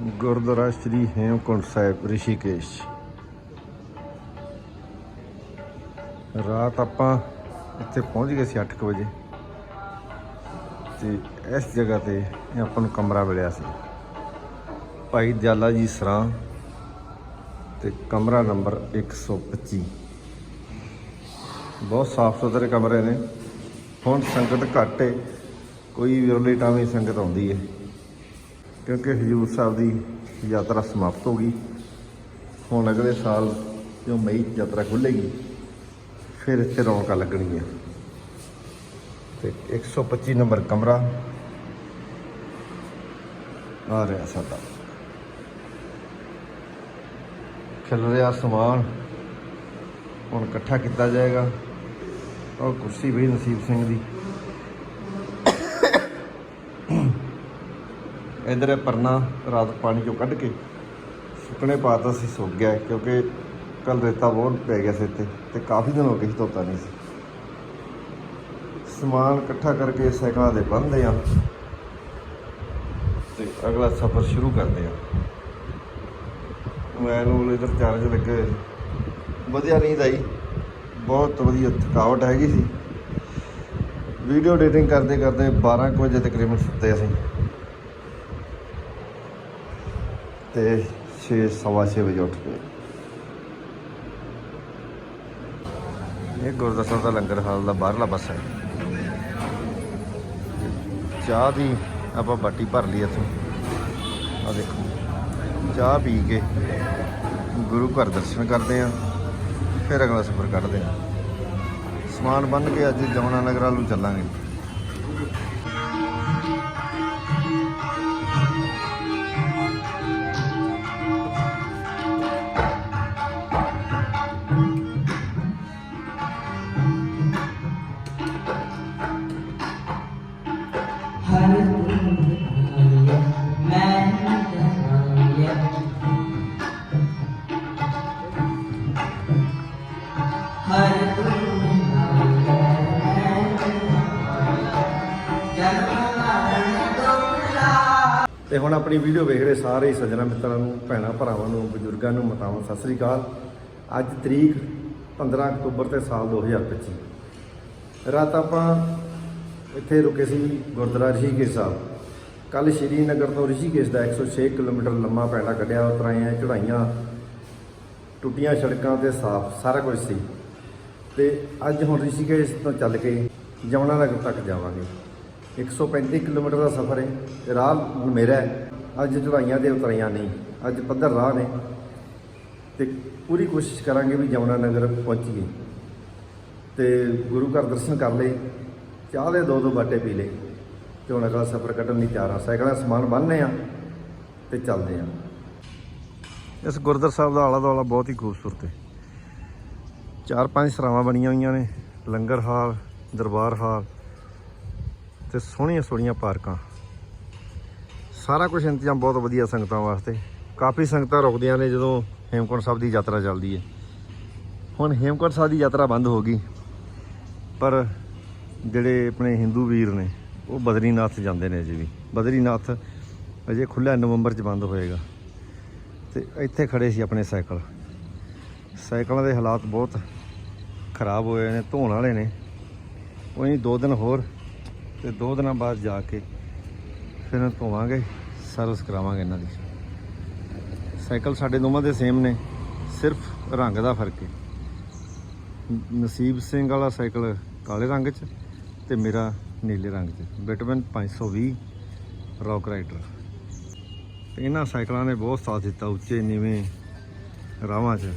ਗੁਰਦੁਆਰਾ ਸ੍ਰੀ ਹੇਮਕੁੰਟ ਸਾਹਿਬ, ਰਿਸ਼ੀਕੇਸ਼। ਰਾਤ ਆਪਾਂ ਇੱਥੇ ਪਹੁੰਚ ਗਏ ਸੀ 8:00 ਵਜੇ। ਤੇ ਇਸ ਜਗ੍ਹਾ ਤੇ ਆਪਾਂ ਨੂੰ ਕਮਰਾ ਮਿਲਿਆ ਸੀ। ਭਾਈ ਦਿਆਲਾ ਜੀ ਸਰਾਂ ਤੇ ਕਮਰਾ ਨੰਬਰ 125 ਬਹੁਤ ਸਾਫ਼ ਸੁਥਰੇ ਕਮਰੇ ਨੇ। ਹੁਣ ਸੰਗਤ ਘੱਟ ਏ, ਕੋਈ ਵਿਰਲੀ ਟਾਵੇਂ ਸੰਗਤ ਆਉਂਦੀ ਹੈ ਕਿਉਂਕਿ ਹਜੂਰ ਸਾਹਿਬ ਦੀ ਯਾਤਰਾ ਸਮਾਪਤ ਹੋ ਗਈ। ਹੁਣ ਅਗਲੇ ਸਾਲ ਜੋ ਮਈ ਯਾਤਰਾ ਖੁੱਲੇਗੀ ਫਿਰ ਇੱਥੇ ਰੌਣਕਾਂ ਲੱਗਣਗੀਆਂ। ਤੇ 125 ਨੰਬਰ ਕਮਰਾ ਆ ਰਿਹਾ ਸਾਡਾ। ਖਿਲ ਰਿਹਾ ਸਮਾਨ, ਹੁਣ ਇਕੱਠਾ ਕੀਤਾ ਜਾਏਗਾ। ਉਹ ਕੁਰਸੀ ਵੀ ਨਸੀਬ ਸਿੰਘ ਦੀ। ਇਧਰ ਪਰਨਾ ਰਾਤ ਪਾਣੀ ਚੋਂ ਕੱਢ ਕੇ ਸੁੱਕਣੇ ਪਾਤਾ ਸੀ, ਸੁੱਕ ਗਿਆ, ਕਿਉਂਕਿ ਕੱਲ ਰੇਤਾ ਬਹੁਤ ਪੈ ਗਿਆ ਸੀ ਇੱਥੇ ਤੇ ਕਾਫੀ ਦਿਨ ਹੋ ਗਏ ਸੀ ਧੋਤਾ ਨਹੀਂ ਸੀ। ਸਮਾਨ ਇਕੱਠਾ ਕਰਕੇ ਸਾਈਕਲਾਂ ਦੇ ਬੰਨ੍ਹਦੇ ਆ ਤੇ ਅਗਲਾ ਸਫ਼ਰ ਸ਼ੁਰੂ ਕਰਦੇ ਆ ਮੈਂ ਨੂੰ ਇਧਰ ਚਾਰਜ ਲੱਗੇ ਹੋਏ ਵਧੀਆ ਨੀਂਦ ਆਈ। ਬਹੁਤ ਵਧੀਆ ਥਕਾਵਟ ਹੈਗੀ ਸੀ। ਵੀਡੀਓ ਐਡੀਟਿੰਗ ਕਰਦੇ ਕਰਦੇ 12 ਕੁ ਵਜੇ ਤਕਰੀਬਨ ਸੁੱਤੇ ਅਸੀਂ। ਤੇ 6 ਸਵਾ ਛੇ ਵਜੇ ਉੱਠ ਕੇ। ਇਹ ਗੁਰਦੁਆਰਾ ਸਾਹਿਬ ਦਾ ਲੰਗਰ ਹਾਲ ਦਾ ਬਾਹਰਲਾ ਬੱਸ ਹੈ। ਚਾਹ ਦੀ ਆਪਾਂ ਬਾਟੀ ਭਰ ਲਈ ਇੱਥੋਂ। ਆ ਦੇਖੋ, ਚਾਹ ਪੀ ਕੇ ਗੁਰੂ ਘਰ ਦਰਸ਼ਨ ਕਰਦੇ ਆ ਫਿਰ ਅਗਲਾ ਸਫ਼ਰ ਕੱਢਦੇ ਆ ਸਮਾਨ ਬੰਨ ਕੇ ਅੱਜ ਜਮਨਾ ਨਗਰ ਵੱਲ ਨੂੰ ਚੱਲਾਂਗੇ। ਆਪਣੀ ਵੀਡੀਓ ਵੇਖ ਰਹੇ ਸਾਰੇ ਹੀ ਸੱਜਣਾ ਮਿੱਤਰਾਂ ਨੂੰ, ਭੈਣਾਂ ਭਰਾਵਾਂ ਨੂੰ, ਬਜ਼ੁਰਗਾਂ ਨੂੰ, ਮਤਾਵਾਂ, ਸਤਿ ਸ੍ਰੀ ਅਕਾਲ। ਅੱਜ ਤਰੀਕ 15 ਅਕਤੂਬਰ ਤੇ ਸਾਲ 2025 ਰਾਤ ਆਪਾਂ ਇੱਥੇ ਰੁਕੇ ਸੀ ਗੁਰਦੁਆਰਾ ਰਿਸ਼ੀਕੇਸ਼ ਸਾਹਿਬ। ਕੱਲ ਸ਼੍ਰੀਨਗਰ ਤੋਂ ਰਿਸ਼ੀਕੇਸ਼ ਦਾ 106 ਕਿਲੋਮੀਟਰ ਲੰਮਾ ਪੈਂਡਾ ਕੱਢਿਆ ਉਤਰਾਈਆਂ ਚੜਾਈਆਂ ਟੁੱਟੀਆਂ ਸੜਕਾਂ ਤੇ ਸਾਫ਼, ਸਾਰਾ ਕੁਝ ਸੀ। ਤੇ ਅੱਜ ਹੁਣ ਰਿਸ਼ੀਕੇਸ਼ ਤੋਂ ਚੱਲ ਕੇ ਜਮਨਾ ਨਗਰ ਤੱਕ ਜਾਵਾਂਗੇ। 135 ਕਿਲੋਮੀਟਰ ਦਾ ਸਫ਼ਰ ਹੈ। ਤੇ ਰਾਹ ਮੇਰਾ ਹੈ। ਅੱਜ ਚੜਾਈਆਂ ਤੇ ਉਤਰਾਈਆਂ ਨਹੀਂ, ਅੱਜ ਪੱਧਰ ਰਾਹ ਨੇ। ਤੇ ਪੂਰੀ ਕੋਸ਼ਿਸ਼ ਕਰਾਂਗੇ ਵੀ ਜਮਨਾ ਨਗਰ ਪਹੁੰਚੀਏ। ਤੇ ਗੁਰੂ ਘਰ ਦਰਸ਼ਨ ਕਰ ਲਏ, ਚਾਹ ਦੇ ਦੋ ਦੋ ਬਾਟੇ ਪੀ ਲਏ, ਤੇ ਹੁਣ ਅਗਲਾ ਸਫ਼ਰ ਕੱਢਣ ਲਈ ਤਿਆਰ ਆ। ਸਾਈਕਲਾਂ ਦਾ ਸਮਾਨ ਬੰਨ੍ਹਨੇ ਆ ਤੇ ਚੱਲਦੇ ਆ ਇਸ ਗੁਰਦੁਆਰਾ ਸਾਹਿਬ ਦਾ ਆਲਾ ਦੁਆਲਾ ਬਹੁਤ ਹੀ ਖੂਬਸੂਰਤ ਹੈ। ਚਾਰ ਪੰਜ ਸਰਾਵਾਂ ਬਣੀਆਂ ਹੋਈਆਂ ਨੇ, ਲੰਗਰ ਹਾਲ, ਦਰਬਾਰ ਹਾਲ ਤੇ ਸੋਹਣੀਆਂ ਸੋਹਣੀਆਂ ਪਾਰਕਾਂ। ਸਾਰਾ ਕੁਝ ਇੰਤਜ਼ਾਮ ਬਹੁਤ ਵਧੀਆ ਸੰਗਤਾਂ ਵਾਸਤੇ। ਕਾਫੀ ਸੰਗਤਾਂ ਰੁਕਦੀਆਂ ਨੇ ਜਦੋਂ ਹੇਮਕੁੰਟ ਸਾਹਿਬ ਦੀ ਯਾਤਰਾ ਚੱਲਦੀ ਹੈ ਹੁਣ ਹੇਮਕੁੰਟ ਸਾਹਿਬ ਦੀ ਯਾਤਰਾ ਬੰਦ ਹੋ ਗਈ। ਪਰ ਜਿਹੜੇ ਆਪਣੇ ਹਿੰਦੂ ਵੀਰ ਨੇ, ਉਹ ਬਦਰੀਨਾਥ ਜਾਂਦੇ ਨੇ ਅਜੇ ਵੀ। ਬਦਰੀਨਾਥ ਅਜੇ ਖੁੱਲ੍ਹਾ ਨਵੰਬਰ 'ਚ ਬੰਦ ਹੋਏਗਾ। ਤੇ ਇੱਥੇ ਖੜੇ ਸੀ ਆਪਣੇ ਸਾਈਕਲ। ਸਾਈਕਲਾਂ ਦੇ ਹਾਲਾਤ ਬਹੁਤ ਖਰਾਬ ਹੋਏ ਨੇ, ਧੋਣ ਵਾਲੇ ਨੇ। ਉਹ ਨਹੀਂ ਦੋ ਦਿਨ ਹੋਰ ਤੇ ਦੋ ਦਿਨਾਂ ਬਾਅਦ ਜਾ ਕੇ ਫਿਰ ਧੋਵਾਂਗੇ, ਸਰਵਿਸ ਕਰਾਵਾਂਗੇ ਇਹਨਾਂ ਦੀ। ਸਾਈਕਲ ਸਾਡੇ ਦੋਵਾਂ ਦੇ ਸੇਮ ਨੇ, ਸਿਰਫ ਰੰਗ ਦਾ ਫ਼ਰਕ ਹੈ। ਨਸੀਬ ਸਿੰਘ ਵਾਲਾ ਸਾਈਕਲ ਕਾਲੇ ਰੰਗ 'ਚ ਤੇ ਮੇਰਾ ਨੀਲੇ ਰੰਗ 'ਚ। ਬਿਟਮਨ 520 ਰੌਕ ਰਾਈਡਰ ਤੇ ਇਹਨਾਂ ਸਾਈਕਲਾਂ ਨੇ ਬਹੁਤ ਸਾਥ ਦਿੱਤਾ ਉੱਚੇ, ਨੀਵੇਂ ਰਾਹਾਂ 'ਚ।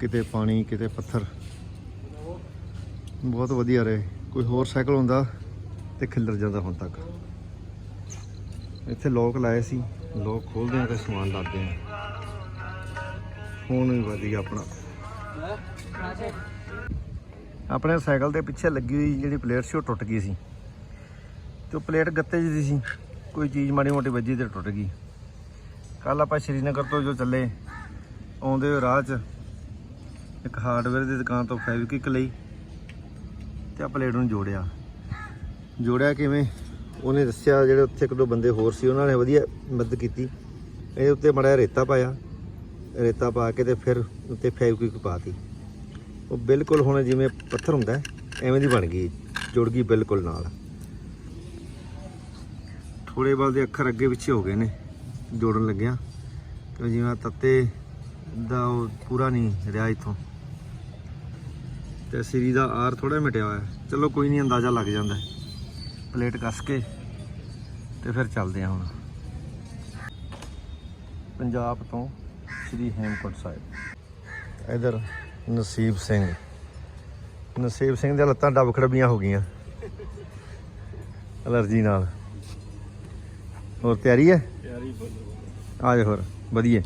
ਕਿਤੇ ਪਾਣੀ, ਕਿਤੇ ਪੱਥਰ। ਬਹੁਤ ਵਧੀਆ ਰਹੇ। ਕੋਈ ਹੋਰ ਸਾਈਕਲ ਹੁੰਦਾ ਤੇ ਖਿੱਲਰ ਜਾਂਦਾ ਹੁਣ ਤੱਕ। ਇੱਥੇ ਲੋਕ ਲਾਏ ਸੀ। ਲੋਕ ਖੋਲਦੇ ਆ ਤੇ ਸਮਾਨ ਲਾਦੇ ਆ। ਫੋਨ ਵੀ ਵਧੀਆ ਆਪਣਾ। ਆਪਣੇ ਸਾਈਕਲ ਦੇ ਪਿੱਛੇ ਲੱਗੀ ਹੋਈ ਜਿਹੜੀ ਪਲੇਟ ਸੀ, ਉਹ ਟੁੱਟ ਗਈ ਸੀ। ਤੇ ਉਹ ਪਲੇਟ ਗੱਤੇ ਜਿਹੀ ਦੀ ਸੀ। ਕੋਈ ਚੀਜ਼ ਮਾੜੀ ਮੋਟੀ ਵੱਜੀ ਤੇ ਟੁੱਟ ਗਈ। ਕੱਲ ਆਪਾਂ ਸ਼੍ਰੀਨਗਰ ਤੋਂ ਜੋ ਚੱਲੇ, ਆਉਂਦੇ ਹੋਏ ਰਾਹ 'ਚ, ਇੱਕ ਹਾਰਡਵੇਅਰ ਦੀ ਦੁਕਾਨ ਤੋਂ ਫੈਵਿਕਿਕ ਲਈ, ਤੇ ਆ ਪਲੇਟ ਨੂੰ ਜੋੜਿਆ। ਜੋੜਿਆ ਕਿਵੇਂ? ਉਹਨੇ ਦੱਸਿਆ ਜਿਹੜੇ ਉੱਥੇ ਇੱਕ ਦੋ ਬੰਦੇ ਹੋਰ ਸੀ, ਉਹਨਾਂ ਨੇ ਵਧੀਆ ਮਦਦ ਕੀਤੀ। ਇਹਦੇ ਉੱਤੇ ਮੜਿਆ ਰੇਤਾ ਪਾਇਆ। ਰੇਤਾ ਪਾ ਕੇ ਤੇ ਫਿਰ ਉੱਤੇ ਫੈਵਿਕਵਿਕ ਪਾਤੀ। ਉਹ ਬਿਲਕੁਲ ਹੁਣ ਜਿਵੇਂ ਪੱਥਰ ਹੁੰਦਾ, ਐਵੇਂ ਦੀ ਬਣ ਗਈ। ਜੁੜ ਗਈ ਬਿਲਕੁਲ ਨਾਲ। ਥੋੜੇ ਬਾਅਦ ਦੇ ਅੱਖਰ ਅੱਗੇ ਪਿੱਛੇ ਹੋ ਗਏ ਨੇ, ਜੋੜਨ ਲੱਗਿਆ। ਤੇ ਜਿਵੇਂ ਤੱਤੇ ਦਾ ਉਹ ਪੂਰਾ ਨਹੀਂ ਰਿਹਾ ਇਥੋਂ। ਤੇ ਸਰੀ ਦਾ ਆਰ ਥੋੜਾ ਮਿਟਿਆ ਹੋਇਆ। ਚਲੋ ਕੋਈ ਨਹੀਂ, ਅੰਦਾਜ਼ਾ ਲੱਗ ਜਾਂਦਾ। ਪਲੇਟ ਕੱਸ ਕੇ ਤੇ ਫਿਰ ਚੱਲਦੇ ਹਾਂ ਹੁਣ। ਪੰਜਾਬ ਤੋਂ ਸ੍ਰੀ ਹੇਮਕੁੰਟ ਸਾਹਿਬ। ਇਧਰ ਨਸੀਬ ਸਿੰਘ। ਨਸੀਬ ਸਿੰਘ ਦੀਆਂ ਲੱਤਾਂ ਡੱਬ ਖੜਬੀਆਂ ਹੋ ਗਈਆਂ। ਅਲਰਜੀ ਨਾਲ। ਹੋਰ ਤਿਆਰੀ ਹੈ? ਤਿਆਰੀ ਆ ਜਾ ਹੋਰ ਵਧੀਆ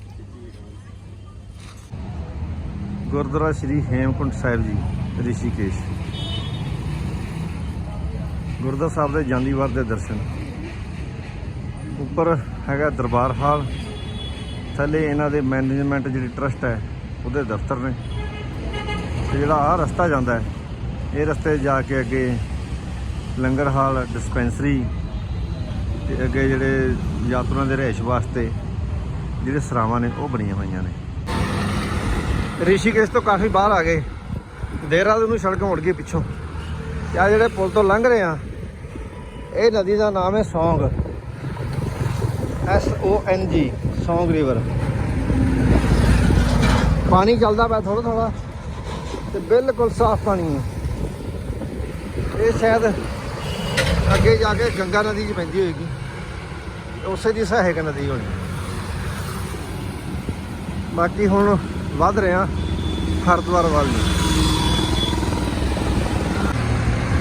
ਗੁਰਦੁਆਰਾ ਸ੍ਰੀ ਹੇਮਕੁੰਟ ਸਾਹਿਬ ਜੀ ਰਿਸ਼ੀਕੇਸ਼। ਗੁਰਦਾ ਸਾਹਿਬ ਦੇ ਜਾਂਦੀਵਾਰ ਦੇ ਦਰਸ਼ਨ। ਉੱਪਰ ਹੈਗਾ ਦਰਬਾਰ ਹਾਲ। ਥੱਲੇ ਇਹਨਾਂ ਦੇ ਮੈਨੇਜਮੈਂਟ ਜਿਹੜੀ ਟਰਸਟ ਹੈ, ਉਹਦੇ ਦਫ਼ਤਰ ਨੇ। ਤੇ ਜਿਹੜਾ ਆ ਰਸਤਾ ਜਾਂਦਾ ਹੈ, ਇਹ ਰਸਤੇ ਜਾ ਕੇ ਅੱਗੇ ਲੰਗਰ ਹਾਲ ਡਿਸਪੈਂਸਰੀ ਤੇ ਅੱਗੇ ਜਿਹੜੇ ਯਾਤਰੀਆਂ ਦੇ ਰਹਿਸ਼ ਵਾਸਤੇ ਜਿਹੜੇ ਸਰਾਵਾਂ ਨੇ, ਉਹ ਬਣੀਆਂ ਹੋਈਆਂ ਨੇ। ਰਿਸ਼ੀਕੇਸ਼ ਤੋਂ ਕਾਫੀ ਬਾਹਰ ਆ ਗਏ। ਦੇਰ ਦੇਹਰਾਦੂਨ ਨੂੰ ਸੜਕ ਮੁੜ ਗਈ ਪਿੱਛੋਂ। ਆ ਜਿਹੜੇ ਪੁਲ ਤੋਂ ਲੰਘ ਰਹੇ ਆ ਇਹ ਨਦੀ ਦਾ ਨਾਮ ਹੈ ਸੌਂਗ। ਐਸ ਓ ਐਨ ਜੀ ਸੌਂਗ ਰਿਵਰ ਪਾਣੀ ਚੱਲਦਾ ਪਿਆ ਥੋੜਾ ਥੋੜਾ ਤੇ ਬਿਲਕੁਲ ਸਾਫ਼ ਪਾਣੀ ਹੈ। ਇਹ ਸ਼ਾਇਦ ਅੱਗੇ ਜਾ ਕੇ ਗੰਗਾ ਨਦੀ 'ਚ ਪੈਂਦੀ ਹੋਏਗੀ। ਉਸੇ ਦੀ ਸਹਾਇਕ ਨਦੀ ਹੋਣੀ। ਬਾਕੀ ਹੁਣ ਵੱਧ ਰਿਹਾ ਹਰਿਦੁਆਰ ਵੱਲ ਨੂੰ।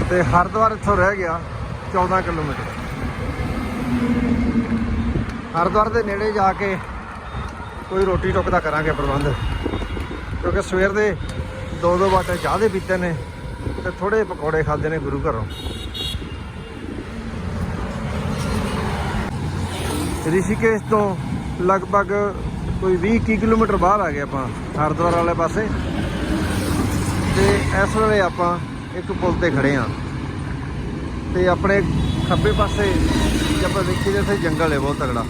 ਤੇ ਹਰਿਦੁਆਰ ਇੱਥੋਂ ਰਹਿ ਗਿਆ। 14 ਕਿਲੋਮੀਟਰ। ਹਰਿਦੁਆਰ ਦੇ ਨੇੜੇ ਜਾ ਕੇ ਕੋਈ ਰੋਟੀ ਟੁੱਕ ਦਾ ਕਰਾਂਗੇ ਪ੍ਰਬੰਧ। ਕਿਉਂਕਿ ਸਵੇਰ ਦੇ ਦੋ ਦੋ ਬਾਟੇ ਚਾਹ ਦੇ ਪੀਤੇ ਨੇ ਤੇ ਥੋੜੇ ਪਕੌੜੇ ਖਾਦੇ ਨੇ ਗੁਰੂ ਘਰੋਂ। ਰਿਸ਼ੀਕੇਸ਼ ਤੋਂ ਲਗਭਗ ਕੋਈ 20 ਕੁ ਕਿਲੋਮੀਟਰ ਬਾਹਰ ਆ ਗਏ ਆਪਾਂ, ਹਰਿਦੁਆਰ ਵਾਲੇ ਪਾਸੇ। ਤੇ ਇਸ ਵੇਲੇ ਆਪਾਂ ਇੱਕ ਪੁਲ ਤੇ ਖੜੇ ਆ ਤੇ ਆਪਣੇ ਖੱਬੇ ਪਾਸੇ ਜੇ ਆਪਾਂ ਦੇਖੀਏ ਤਾਂ ਇੱਥੇ ਜੰਗਲ ਹੈ ਬਹੁਤ ਤਗੜਾ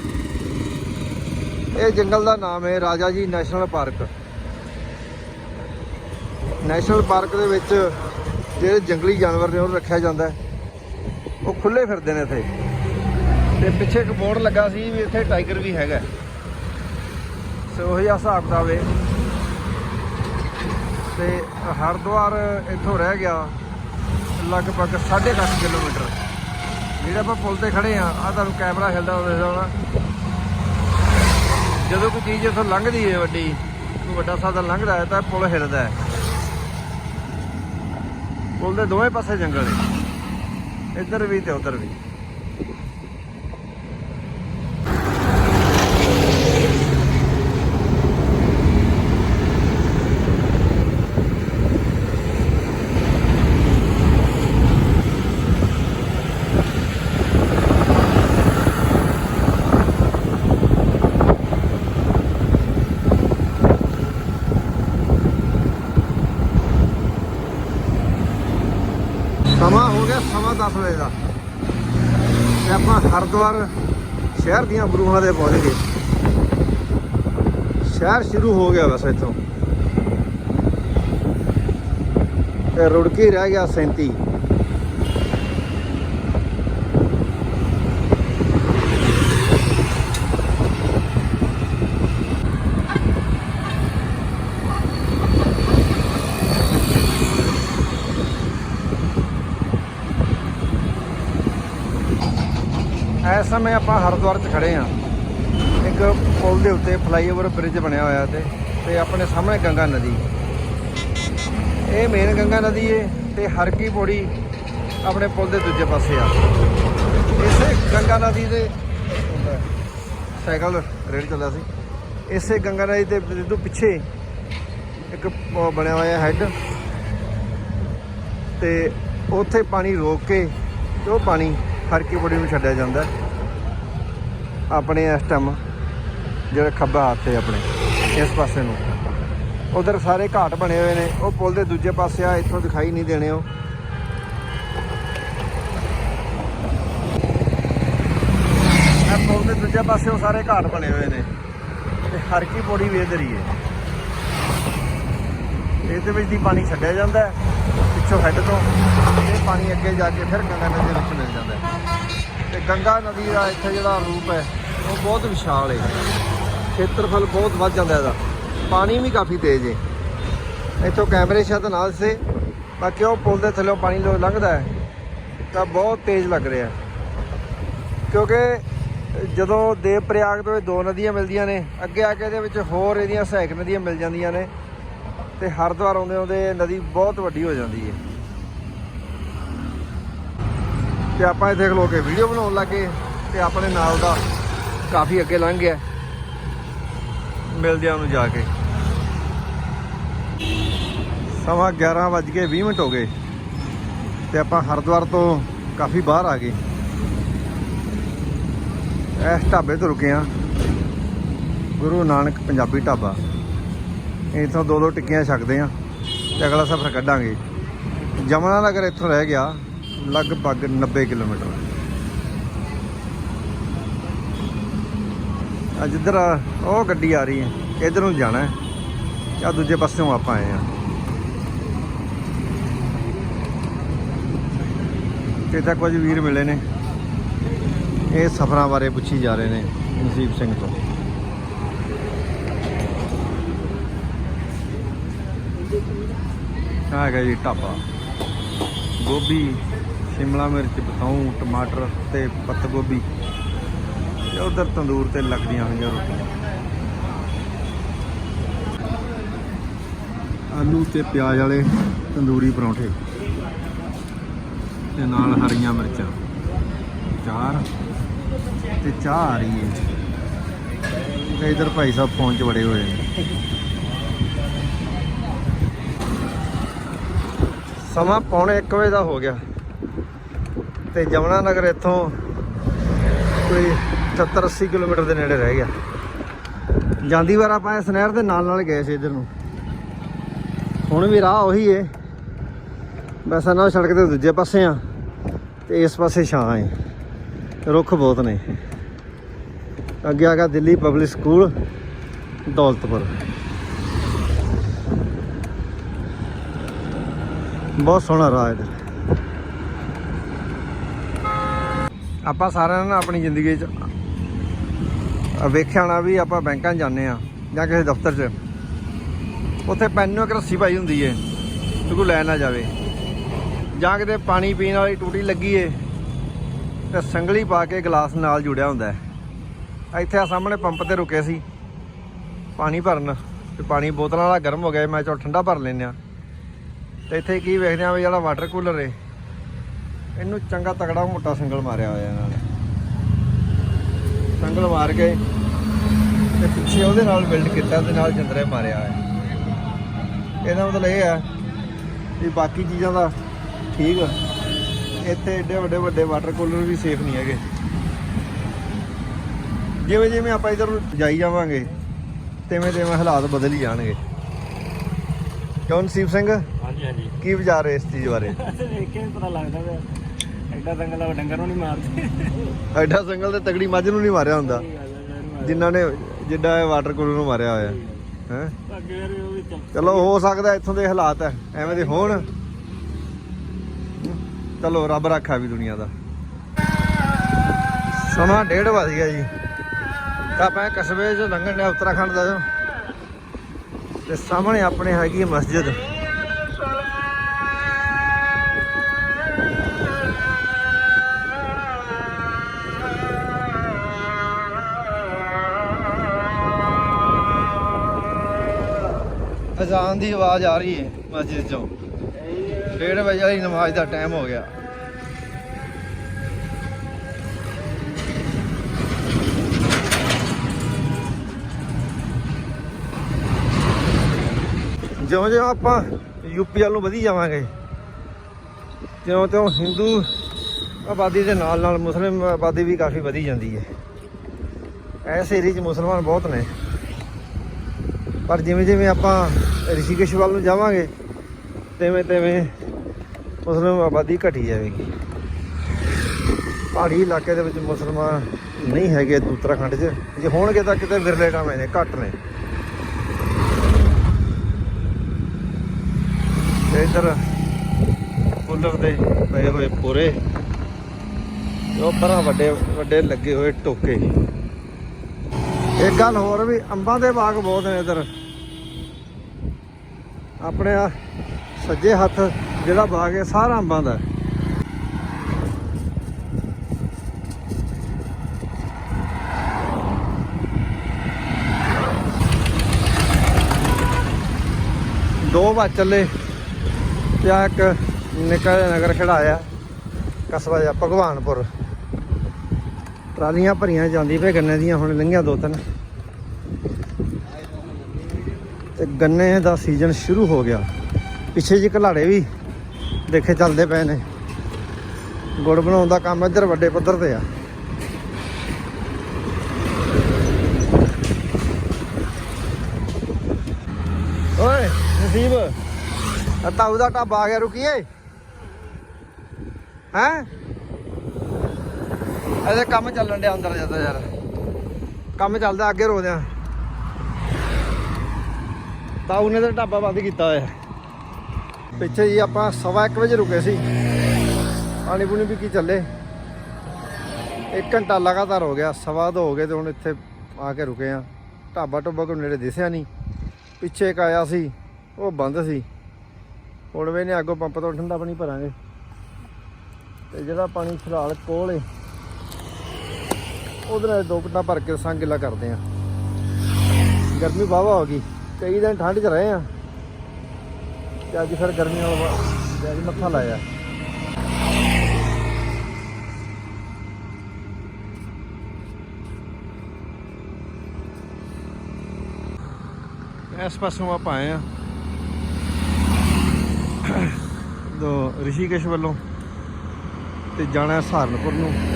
ਇਹ ਜੰਗਲ ਦਾ ਨਾਮ ਹੈ ਰਾਜਾ ਜੀ ਨੈਸ਼ਨਲ ਪਾਰਕ। ਨੈਸ਼ਨਲ ਪਾਰਕ ਦੇ ਵਿੱਚ ਜਿਹੜੇ ਜੰਗਲੀ ਜਾਨਵਰ ਨੇ ਉਹ ਰੱਖਿਆ ਜਾਂਦਾ ਉਹ ਖੁੱਲੇ ਫਿਰਦੇ ਨੇ ਇੱਥੇ। ਤੇ ਪਿੱਛੇ ਇੱਕ ਬੋਰਡ ਲੱਗਾ ਸੀ ਵੀ ਇੱਥੇ ਟਾਈਗਰ ਵੀ ਹੈਗਾ। ਸੋ ਉਹੀ ਹਿਸਾਬ ਕਿਤਾਬ ਹੈ ਤੇ ਹਰਿਦੁਆਰ ਇੱਥੋਂ ਰਹਿ ਗਿਆ। ਲਗਭਗ 10.5 ਕਿਲੋਮੀਟਰ। ਜਿਹੜੇ ਆਪਾਂ ਪੁਲ ਤੇ ਖੜੇ ਆ ਆ ਤੁਹਾਨੂੰ ਕੈਮਰਾ ਹਿਲਦਾ ਹੋਵੇ ਹੋਣਾ ਜਦੋਂ ਕੋਈ ਚੀਜ਼ ਇੱਥੋਂ ਲੰਘਦੀ ਹੈ ਵੱਡੀ, ਕੋਈ ਵੱਡਾ ਸਾਧਨ ਲੰਘਦਾ ਹੈ, ਤਾਂ ਪੁਲ ਹਿਲਦਾ ਹੈ। ਪੁਲ ਦੇ ਦੋਵੇਂ ਪਾਸੇ ਜੰਗਲ ਹੈ ਇੱਧਰ ਵੀ ਤੇ ਉੱਧਰ ਵੀ ਸਮਾਂ ਹੋ ਗਿਆ ਸਮਾਂ 10 ਵਜੇ ਦਾ ਤੇ ਆਪਾਂ ਹਰਿਦੁਆਰ ਸ਼ਹਿਰ ਦੀਆਂ ਬਰੂਹਾਂ ਦੇ ਪਹੁੰਚ ਗਏ। ਸ਼ਹਿਰ ਸ਼ੁਰੂ ਹੋ ਗਿਆ ਵੈਸੇ ਇੱਥੋਂ। ਤੇ ਰੁੜਕੀ ਰਹਿ ਗਿਆ 37 ਇਸ ਸਮੇਂ ਆਪਾਂ ਹਰਿਦੁਆਰ 'ਚ ਖੜੇ ਆ ਇੱਕ ਪੁਲ ਦੇ ਉੱਤੇ ਫਲਾਈਓਵਰ ਬ੍ਰਿਜ ਬਣਿਆ ਹੋਇਆ ਤੇ ਤੇ ਆਪਣੇ ਸਾਹਮਣੇ ਗੰਗਾ ਨਦੀ। ਇਹ ਮੇਨ ਗੰਗਾ ਨਦੀ ਏ ਤੇ ਹਰਕੀ ਪੌੜੀ ਆਪਣੇ ਪੁਲ ਦੇ ਦੂਜੇ ਪਾਸੇ ਆ। ਇਸੇ ਗੰਗਾ ਨਦੀ ਦੇ ਸਾਈਕਲ ਰੇਡ ਚੱਲਦਾ ਸੀ। ਇਸੇ ਗੰਗਾ ਨਦੀ ਦੇ ਬਿਲਕੁਲ ਪਿੱਛੇ ਇੱਕ ਬਣਿਆ ਹੋਇਆ ਹੈੱਡ ਤੇ ਉੱਥੇ ਪਾਣੀ ਰੋਕ ਕੇ ਤੇ ਉਹ ਪਾਣੀ ਹਰਕੀ ਪੌੜੀ ਨੂੰ ਛੱਡਿਆ ਜਾਂਦਾ। ਆਪਣੇ ਇਸ ਟਾਈਮ ਜਿਹੜਾ ਖੱਬਾ ਹੱਥ ਹੈ ਆਪਣੇ, ਇਸ ਪਾਸੇ ਨੂੰ। ਉਧਰ ਸਾਰੇ ਘਾਟ ਬਣੇ ਹੋਏ ਨੇ। ਉਹ ਪੁਲ ਦੇ ਦੂਜੇ ਪਾਸੇ ਆ, ਇੱਥੋਂ ਦਿਖਾਈ ਨਹੀਂ ਦੇਣੇ ਉਹ। ਇਹ ਪੁਲ ਦੇ ਦੂਜੇ ਪਾਸੇ ਉਹ ਸਾਰੇ ਘਾਟ ਬਣੇ ਹੋਏ ਨੇ। ਤੇ ਹਰ ਕੀ ਪੌੜੀ ਵੇਦਰੀ ਹੈ ਇਹਦੇ ਵਿੱਚ ਦੀ ਪਾਣੀ ਛੱਡਿਆ ਜਾਂਦਾ ਹੈ। ਪਿੱਛੋਂ ਹੈੱਡ ਤੋਂ ਇਹ ਪਾਣੀ ਅੱਗੇ ਜਾ ਕੇ ਫਿਰ ਗੰਗਾ ਨਦੀ ਵਿੱਚ ਮਿਲ ਜਾਂਦਾ ਹੈ। ਤੇ ਗੰਗਾ ਨਦੀ ਦਾ ਇੱਥੇ ਜਿਹੜਾ ਰੂਪ ਹੈ, ਉਹ ਬਹੁਤ ਵਿਸ਼ਾਲ ਹੈ। ਖੇਤਰਫਲ ਬਹੁਤ ਵੱਧ ਜਾਂਦਾ ਇਹਦਾ। ਪਾਣੀ ਵੀ ਕਾਫੀ ਤੇਜ਼ ਹੈ। ਇੱਥੋਂ ਕੈਮਰੇ ਸ਼ਾਇਦ ਨਾਲ ਸੇ ਬਾਕੀ ਉਹ ਪੁਲ ਦੇ ਥੱਲੇ ਪਾਣੀ ਲੋ ਲੰਘਦਾ ਹੈ, ਤਾਂ ਬਹੁਤ ਤੇਜ਼ ਲੱਗ ਰਿਹਾ ਕਿਉਂਕਿ ਜਦੋਂ ਦੇਵ ਪ੍ਰਯਾਗ ਤੋਂ ਇਹ ਦੋ ਨਦੀਆਂ ਮਿਲਦੀਆਂ ਨੇ, ਅੱਗੇ ਆ ਕੇ ਇਹਦੇ ਵਿੱਚ ਹੋਰ ਇਹਦੀਆਂ ਸਹਾਇਕ ਨਦੀਆਂ ਮਿਲ ਜਾਂਦੀਆਂ ਨੇ, ਤੇ ਹਰਿਦੁਆਰ ਆਉਂਦੇ ਆਉਂਦੇ ਨਦੀ ਬਹੁਤ ਵੱਡੀ ਹੋ ਜਾਂਦੀ ਹੈ। ਤੇ ਆਪਾਂ ਇੱਥੇ ਖਲੋ ਕੇ ਵੀਡੀਓ ਬਣਾਉਣ ਲੱਗੇ ਤੇ ਆਪਣੇ ਨਾਲ ਦਾ ਕਾਫੀ ਅੱਗੇ ਲੰਘ ਗਿਆ। ਮਿਲਦੇ ਆ ਉਹਨੂੰ ਜਾ ਕੇ। ਸਮਾਂ 11 ਵੱਜ ਕੇ 20 ਮਿੰਟ ਹੋ ਗਏ ਤੇ ਆਪਾਂ ਹਰਿਦੁਆਰ ਤੋਂ ਕਾਫੀ ਬਾਹਰ ਆ ਗਏ। ਇਸ ਢਾਬੇ ਤੋਂ ਰੁਕੇ ਆ ਗੁਰੂ ਨਾਨਕ ਪੰਜਾਬੀ ਢਾਬਾ। ਇੱਥੋਂ ਦੋ ਦੋ ਟਿੱਕੀਆਂ ਛਕਦੇ ਆ ਤੇ ਅਗਲਾ ਸਫ਼ਰ ਕੱਢਾਂਗੇ। ਜਮਨਾ ਨਗਰ ਇੱਥੋਂ ਰਹਿ ਗਿਆ। ਲਗਭਗ 90 ਕਿਲੋਮੀਟਰ। ਅੱਜ ਜਿੱਧਰ ਉਹ ਗੱਡੀ ਆ ਰਹੀ ਹੈ। ਇਧਰ ਨੂੰ ਜਾਣਾ ਹੈ। ਆ ਦੂਜੇ ਪਾਸਿਓਂ ਆਪਾਂ ਆਏ ਆ ਤੇ ਤਾਂ ਕੁਝ ਵੀਰ ਮਿਲੇ ਨੇ। ਇਹ ਸਫ਼ਰਾਂ ਬਾਰੇ ਪੁੱਛੀ ਜਾ ਰਹੇ ਨੇ ਨਸੀਬ ਸਿੰਘ ਤੋਂ। ਆਹ ਹੈਗਾ ਜੀ ਢਾਬਾ। ਗੋਭੀ ਸ਼ਿਮਲਾ ਮਿਰਚ ਬਤਾਉ ਟਮਾਟਰ ਤੇ ਪੱਤ ਗੋਭੀ ਤੇ ਉਧਰ ਤੰਦੂਰ ਤੇ ਲੱਗਦੀਆਂ ਹੋਈਆਂ ਰੋਟੀਆਂ। ਆਲੂ ਤੇ ਪਿਆਜ਼ ਵਾਲੇ ਤੰਦੂਰੀ ਪਰੌਂਠੇ। ਤੇ ਨਾਲ ਹਰੀਆਂ ਮਿਰਚਾਂ। ਚਾਰ। ਤੇ ਚਾਹ ਆ ਰਹੀ ਹੈ। ਤੇ ਇਧਰ ਭਾਈ ਸਾਹਿਬ ਫੋਨ 'ਚ ਬੜੇ ਹੋਏ ਨੇ। ਸਮਾਂ ਪੌਣੇ 1 ਵਜੇ ਦਾ ਹੋ ਗਿਆ। ਤੇ ਜਮਨਾ ਨਗਰ ਇੱਥੋਂ ਕੋਈ 70 80 ਕਿਲੋਮੀਟਰ ਦੇ ਨੇੜੇ ਰਹਿ ਗਿਆ। ਜਾਂਦੀ ਵਾਰ ਆਪਾਂ ਇਸ ਨਹਿਰ ਦੇ ਨਾਲ ਨਾਲ ਗਏ ਸੀ ਇਧਰ ਨੂੰ। ਹੁਣ ਵੀ ਰਾਹ ਉਹੀ ਏ। ਬਸ ਨਾ ਸੜਕ ਦੇ ਦੂਜੇ ਪਾਸੇ ਆ ਤੇ ਇਸ ਪਾਸੇ ਛਾਂ ਏ। ਰੁੱਖ ਬਹੁਤ ਨੇ। ਅੱਗੇ ਆ ਗਿਆ ਦਿੱਲੀ ਪਬਲਿਕ ਸਕੂਲ, ਦੌਲਤਪੁਰ। ਬਹੁਤ ਸੋਹਣਾ ਰਾਹ ਹੈ ਆਪਾਂ ਸਾਰਿਆਂ ਨੇ ਨਾ ਆਪਣੀ ਜ਼ਿੰਦਗੀ 'ਚ ਵੇਖਿਆ ਨਾ ਵੀ ਆਪਾਂ ਬੈਂਕਾਂ 'ਚ ਜਾਂਦੇ ਆ ਜਾਂ ਕਿਸੇ ਦਫ਼ਤਰ 'ਚ। ਉੱਥੇ ਪੈਨ ਨੂੰ ਇੱਕ ਰੱਸੀ ਪਾਈ ਹੁੰਦੀ ਏ ਤੇ ਕੋਈ ਲੈ ਨਾ ਜਾਵੇ। ਜਾਂ ਕਿਤੇ ਪਾਣੀ ਪੀਣ ਵਾਲੀ ਟੂਟੀ ਲੱਗੀ ਏ, ਤੇ ਸੰਗਲੀ ਪਾ ਕੇ ਗਲਾਸ ਨਾਲ ਜੁੜਿਆ ਹੁੰਦਾ ਹੈ। ਇੱਥੇ ਆ ਸਾਹਮਣੇ ਪੰਪ ਤੇ ਰੁਕੇ ਸੀ, ਪਾਣੀ ਭਰਨ, ਤੇ ਪਾਣੀ ਬੋਤਲਾਂ ਵਾਲਾ ਗਰਮ ਹੋ ਗਿਆ, ਮੈਂ ਚਲ ਠੰਡਾ ਭਰ ਲੈਨੇ ਆ ਤੇ ਇੱਥੇ ਕੀ ਵੇਖਦੇ ਆ ਵੀ ਜਿਹੜਾ ਵਾਟਰ ਕੂਲਰ ਏ ਇਹਨੂੰ ਚੰਗਾ ਤਗੜਾ ਮੋਟਾ ਸੰਗਲ ਮਾਰਿਆ ਹੋਇਆ ਇਹਨਾਂ ਨੇ। ਸੰਗਲ ਮਾਰ ਕੇ ਤੇ ਪਿੱਛੇ ਉਹਦੇ ਨਾਲ ਬਿਲਡ ਕੀਤਾ ਤੇ ਨਾਲ ਜੰਦਰੇ ਮਾਰਿਆ ਹੋਇਆ। ਇਹਦਾ ਮਤਲਬ ਇਹ ਹੈ ਵੀ ਬਾਕੀ ਚੀਜ਼ਾਂ ਦਾ ਠੀਕ। ਇੱਥੇ ਏਡੇ ਵੱਡੇ ਵੱਡੇ ਵਾਟਰ ਕੂਲਰ ਵੀ ਸੇਫ ਨਹੀਂ ਹੈਗੇ। ਜਿਵੇਂ ਜਿਵੇਂ ਆਪਾਂ ਇਧਰ ਜਾਈ ਜਾਵਾਂਗੇ ਤਿਵੇਂ ਤਿਵੇਂ ਹਾਲਾਤ ਬਦਲ ਹੀ ਜਾਣਗੇ। ਕਿਉਂ ਨਸੀਬ ਸਿੰਘ? ਹਾਂਜੀ ਹਾਂਜੀ। ਕੀ ਵਿਚਾਰ ਹੈ ਇਸ ਚੀਜ਼ ਬਾਰੇ? ਦੇਖ ਕੇ ਪਤਾ ਲੱਗਦਾ ਵੇ ਐਡਾ ਦੰਗਲ ਆ ਡੰਗਰ ਨੂੰ ਨਹੀਂ ਮਾਰਦੇ। ਐਡਾ ਸੰਗਲ ਤੇ ਤਗੜੀ ਮੱਝ ਨੂੰ ਨਹੀਂ ਮਾਰਿਆ ਹੁੰਦਾ। ਜਿਨ੍ਹਾਂ ਨੇ ਜਿੱਡਾ ਇਹ ਵਾਟਰ ਕੂਲਰ ਨੂੰ ਮਾਰਿਆ ਹੋਇਆ। ਹੈ? ਅੱਗੇ ਯਾਰ ਉਹ ਵੀ ਚੱਲ। ਹੋ ਸਕਦਾ ਇੱਥੋਂ ਦੇ ਹਾਲਾਤ ਐ। ਐਵੇਂ ਦੇ ਹੋਣ। ਚਲੋ ਰੱਬ ਰੱਖਾ ਵੀ ਦੁਨੀਆ ਦਾ। ਸਮਾਂ ਡੇਢ ਵੱਜ ਗਿਆ ਜੀ। ਤਾਂ ਆਪਾਂ ਕਸਬੇ 'ਚ ਲੰਘਣ ਡਿਆ ਉੱਤਰਾਖੰਡ ਦਾ। ਤੇ ਸਾਹਮਣੇ ਆਪਣੇ ਹੈਗੀ ਮਸਜਿਦ। ਅਜ਼ਾਨ ਦੀ ਆਵਾਜ਼ ਆ ਰਹੀ ਹੈ ਮਸਜਿਦ ਚੋਂ। ਡੇਢ ਵਜੇ ਵਾਲੀ ਨਮਾਜ਼ ਦਾ ਟਾਈਮ ਹੋ ਗਿਆ। ਜਿਉਂ ਜਿਉਂ ਆਪਾਂ ਯੂਪੀ ਵੱਲ ਨੂੰ ਵਧੀ ਜਾਵਾਂਗੇ ਤਿਉਂ ਤਿਉਂ ਹਿੰਦੂ ਆਬਾਦੀ ਦੇ ਨਾਲ ਨਾਲ ਮੁਸਲਿਮ ਆਬਾਦੀ ਵੀ ਕਾਫੀ ਵਧੀ ਜਾਂਦੀ ਹੈ। ਐਸ ਏਰੀਏ 'ਚ ਮੁਸਲਮਾਨ ਬਹੁਤ ਨੇ। ਪਰ ਜਿਵੇਂ ਜਿਵੇਂ ਆਪਾਂ ਰਿਸ਼ੀਕੇਸ਼ ਵੱਲ ਨੂੰ ਜਾਵਾਂਗੇ, ਤਿਵੇਂ ਤਿਵੇਂ ਮੁਸਲਿਮ ਆਬਾਦੀ ਘਟੀ ਜਾਵੇਗੀ। ਪਹਾੜੀ ਇਲਾਕੇ ਦੇ ਵਿੱਚ ਮੁਸਲਮਾਨ ਨਹੀਂ ਹੈਗੇ ਉੱਤਰਾਖੰਡ 'ਚ। ਜੇ ਹੋਣਗੇ ਤਾਂ ਕਿਤੇ ਵਿਰਲੇ ਟਾਵੇਂ ਨੇ, ਘੱਟ ਨੇ। ਤੇ ਇੱਧਰ ਕੂਲਰ ਦੇ ਪਏ ਹੋਏ ਪੂਰੇ। ਉਹ ਪਰਾਂ ਵੱਡੇ ਵੱਡੇ ਲੱਗੇ ਹੋਏ ਟੋਕੇ। ਇੱਕ ਗੱਲ ਹੋਰ ਵੀ, ਅੰਬਾਂ ਦੇ ਬਾਗ ਬਹੁਤ ਨੇ ਇੱਧਰ। ਆਪਣੇ ਆ ਸੱਜੇ ਹੱਥ ਜਿਹੜਾ ਬਾਗ ਹੈ, ਸਾਰਾ ਅੰਬਾਂ ਦਾ ਦੋ ਵੱਜ ਚੱਲੇ, ਤੇ ਆ ਇੱਕ ਨਿੱਕਾ ਜਿਹਾ ਨਗਰ ਖੜਾਇਆ, ਕਸਬਾ ਜਿਹਾ, ਭਗਵਾਨਪੁਰ। ਟਰਾਲੀਆਂ ਭਰੀਆਂ ਜਾਂਦੀ ਪਏ ਗੰਨੇ ਦੀਆਂ, ਹੁਣ ਲੰਘੀਆਂ ਦੋ ਤਿੰਨ। ਤੇ ਗੰਨੇ ਦਾ ਸੀਜ਼ਨ ਸ਼ੁਰੂ ਹੋ ਗਿਆ। ਪਿੱਛੇ ਜੀ ਘਲਾੜੇ ਵੀ ਦੇਖੇ ਚੱਲਦੇ ਪਏ ਨੇ। ਗੁੜ ਬਣਾਉਣ ਦਾ ਕੰਮ ਇੱਧਰ ਵੱਡੇ ਪੱਧਰ ਤੇ ਆ। ਓਏ, ਨਸੀਬ ਤਾਊ ਦਾ ਢਾਬਾ ਆ ਗਿਆ, ਰੁਕੀਏ। ਹੈਂ? ਇਹਦੇ ਕੰਮ ਚੱਲਣ ਡਿਆ ਅੰਦਰ ਜਾਂਦਾ ਯਾਰ। ਕੰਮ ਚੱਲਦਾ, ਅੱਗੇ ਰੋਦੇ ਆ। ਤਾਊ ਨੇ ਤਾਂ ਢਾਬਾ ਬੰਦ ਕੀਤਾ ਹੋਇਆ। ਪਿੱਛੇ ਜੀ ਆਪਾਂ ਸਵਾ 1 ਵਜੇ ਰੁਕੇ ਸੀ। ਪਾਣੀ ਪੂਣੀ ਵੀ ਕੀ ਚੱਲੇ। 1 ਘੰਟਾ ਲਗਾਤਾਰ ਹੋ ਗਿਆ, ਸਵਾ ਦੋ ਹੋ ਗਏ ਤੇ ਹੁਣ ਇੱਥੇ ਆ ਕੇ ਰੁਕੇ ਆ। ਢਾਬਾ ਟੋਬਾ ਕੋ ਨੇੜੇ ਦਿਸਿਆ ਨਹੀਂ। ਪਿੱਛੇ ਇੱਕ ਆਇਆ ਸੀ, ਉਹ ਬੰਦ ਸੀ। ਹੁਣ ਵੇ ਨੇ ਅੱਗੋਂ ਪੰਪ ਤੋਂ ਠੰਡਾ ਪਾਣੀ ਭਰਾਂਗੇ। ਤੇ ਜਿਹੜਾ ਪਾਣੀ ਫਿਲਹਾਲ ਕੋਲ ਏ। ਉਹਦੇ ਨਾਲ ਦੋ ਕੁੱਟਾਂ ਭਰ ਕੇ ਰਸਾਂ ਗਿੱਲਾ ਕਰਦੇ ਆ। ਗਰਮੀ ਵਾਹਵਾ ਹੋ ਗਈ। ਕਈ ਦਿਨ ਠੰਡ 'ਚ ਰਹੇ ਆ। ਤੇ ਅੱਜ ਫਿਰ ਗਰਮੀ ਨਾਲ ਜੈਜ ਮੱਥਾ ਲਾਇਆ। ਇਸ ਪਾਸੋਂ ਆਪਾਂ ਆਏ ਆ। ਦੋ ਰਿਸ਼ੀਕੇਸ਼ ਵੱਲੋਂ। ਤੇ ਜਾਣਾ ਸਹਾਰਨਪੁਰ ਨੂੰ।